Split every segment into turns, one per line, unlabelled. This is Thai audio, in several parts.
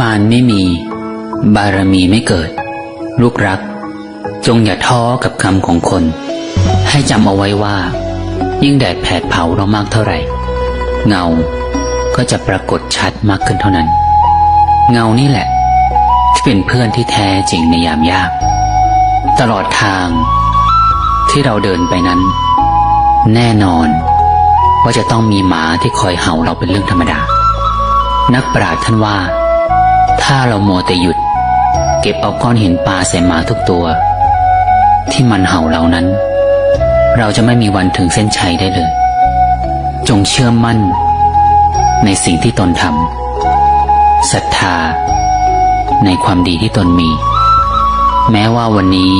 มารไม่มี บารมีไม่เกิด ลูกรัก จงอย่าท้อกับคำของคน ให้จำเอาไว้ว่า ยิ่งแดดแผดเผาเรามากเท่าไหร่ เงาก็จะปรากฏชัดมากขึ้นเท่านั้น เงานี่แหละ ที่เป็นเพื่อนที่แท้จริงในยามยาก ตลอดทาง ที่เราเดินไปนั้น แน่นอนว่าจะต้องมีหมาที่คอยเห่าเราเป็นเรื่องธรรมดา นักปราชญ์ท่านว่า ถ้าเราโมวแต่หยุด เก็บเอาก้อนหินปลาใส่หมาทุกตัว ที่มันเห่าเรานั้น เราจะไม่มีวันถึงเส้นชัยได้เลย จงเชื่อมั่น ในสิ่งที่ตนทำศรัทธา ในความดีที่ตนมี แม้ว่าวันนี้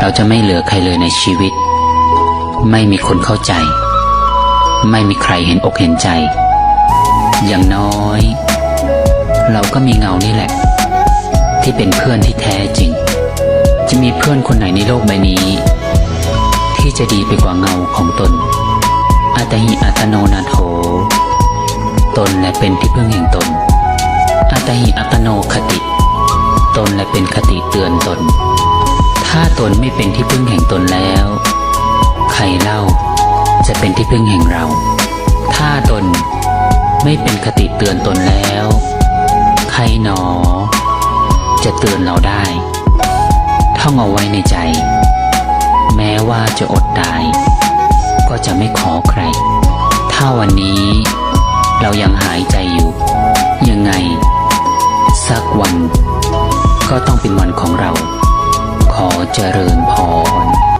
เราจะไม่เหลือใครเลยในชีวิต ไม่มีคนเข้าใจ ไม่มีใครเห็นอกเห็นใจ อย่างน้อย เราก็มีเงานี่แหละ ที่เป็นเพื่อนที่แท้จริง จะมีเพื่อนคนไหนในโลกใบนี้ ที่จะดีไปกว่าเงาของตนอัตหิอัตโนนาโถ ตนและเป็นที่พึ่งแห่งตนอัตหิอัตโนคติ ตนและเป็นคติเตือนตน ถ้าตนไม่เป็นที่พึ่งแห่งตนแล้ว ใครเล่าจะเป็นที่พึ่งแห่งเรา ถ้าตนไม่เป็นคติเตือนตนแล้ว ใครหนอ จะเตือนเราได้ท่องเอาไว้ในใจ แม้ว่าจะอดตาย ก็จะไม่ขอใคร ถ้าวันนี้ เรายังหายใจอยู่ ยังไง สักวัน ก็ต้องเป็นวันของเรา ขอเจริญพร